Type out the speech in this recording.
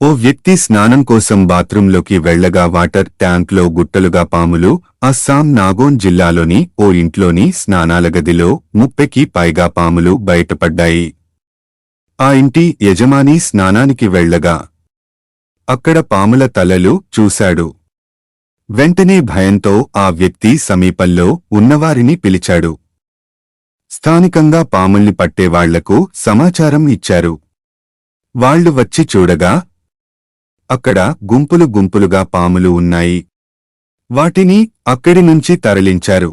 ఓ వ్యక్తి స్నానం కోసం బాత్రూంలోకి వెళ్ళగా వాటర్ ట్యాంక్లో గుట్టలుగా పాములు అస్సాం నాగోన్ జిల్లాలోని ఓ ఇంట్లోని స్నానాల గదిలో ముప్పెకి పైగా పాములు బయటపడ్డాయి. ఆ ఇంటి యజమాని స్నానానికి వెళ్ళగా అక్కడ పాముల తలలు చూశాడు. వెంటనే భయంతో ఆ వ్యక్తి సమీపంలో ఉన్నవారిని పిలిచాడు. స్థానికంగా పాముల్ని పట్టేవాళ్ళకు సమాచారం ఇచ్చారు. వాళ్ళు వచ్చి చూడగా అక్కడ గుంపులు గుంపులుగా పాములు ఉన్నాయి. వాటిని అక్కడి నుంచి తరలించారు.